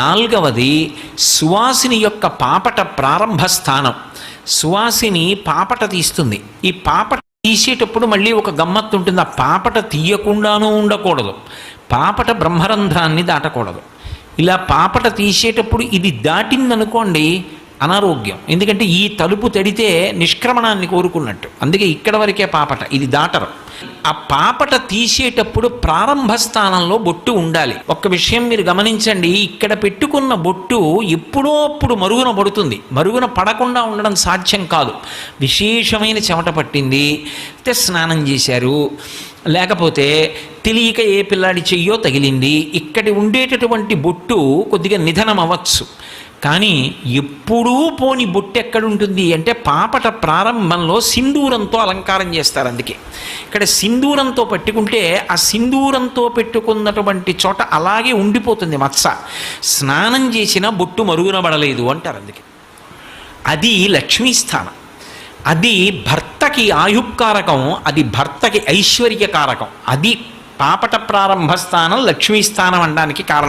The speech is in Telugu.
నాలుగవది సువాసిని యొక్క పాపట ప్రారంభ స్థానం సువాసిని పాపట తీస్తుంది. ఈ పాపట తీసేటప్పుడు మళ్ళీ ఒక గమ్మత్తు ఉంటుంది. ఆ పాపట తీయకుండానూ ఉండకూడదు. పాపట బ్రహ్మరంధ్రాన్ని దాటకూడదు. ఇలా పాపట తీసేటప్పుడు ఇది దాటిందనుకోండి అనారోగ్యం. ఎందుకంటే ఈ తలుపు తడితే నిష్క్రమణాన్ని కోరుకున్నట్టు. అందుకే ఇక్కడ వరకే పాపట. ఇది దాటరు. ఆ పాపట తీసేటప్పుడు ప్రారంభ స్థానంలో బొట్టు ఉండాలి. ఒక్క విషయం మీరు గమనించండి ఇక్కడ పెట్టుకున్న బొట్టు ఎప్పుడో అప్పుడు మరుగున పడుతుంది. మరుగున పడకుండా ఉండడం సాధ్యం కాదు. విశేషమైన చెమట పట్టింది అయితే స్నానం చేశారు. లేకపోతే తెలియక ఏ పిల్లాడి చెయ్యో తగిలింది. ఇక్కడి ఉండేటటువంటి బొట్టు కొద్దిగా నిధనం అవ్వచ్చు కానీ ఎప్పుడూ పోని బొట్టు ఎక్కడుంటుంది అంటే పాపట ప్రారంభంలో సింధూరంతో అలంకారం చేస్తారు అందుకే. ఇక్కడ సింధూరంతో పట్టుకుంటే ఆ సింధూరంతో పెట్టుకున్నటువంటి చోట అలాగే ఉండిపోతుంది మత్స. స్నానం చేసిన బొట్టు మరుగునబడలేదు అంటారు అందుకే. అది లక్ష్మీ స్థానం. అది భర్తకి ఆయుక్కారకం అది భర్తకి ఐశ్వర్యకారకం. అది పాపట ప్రారంభ స్థానం లక్ష్మీ స్థానం అనడానికి కారణం.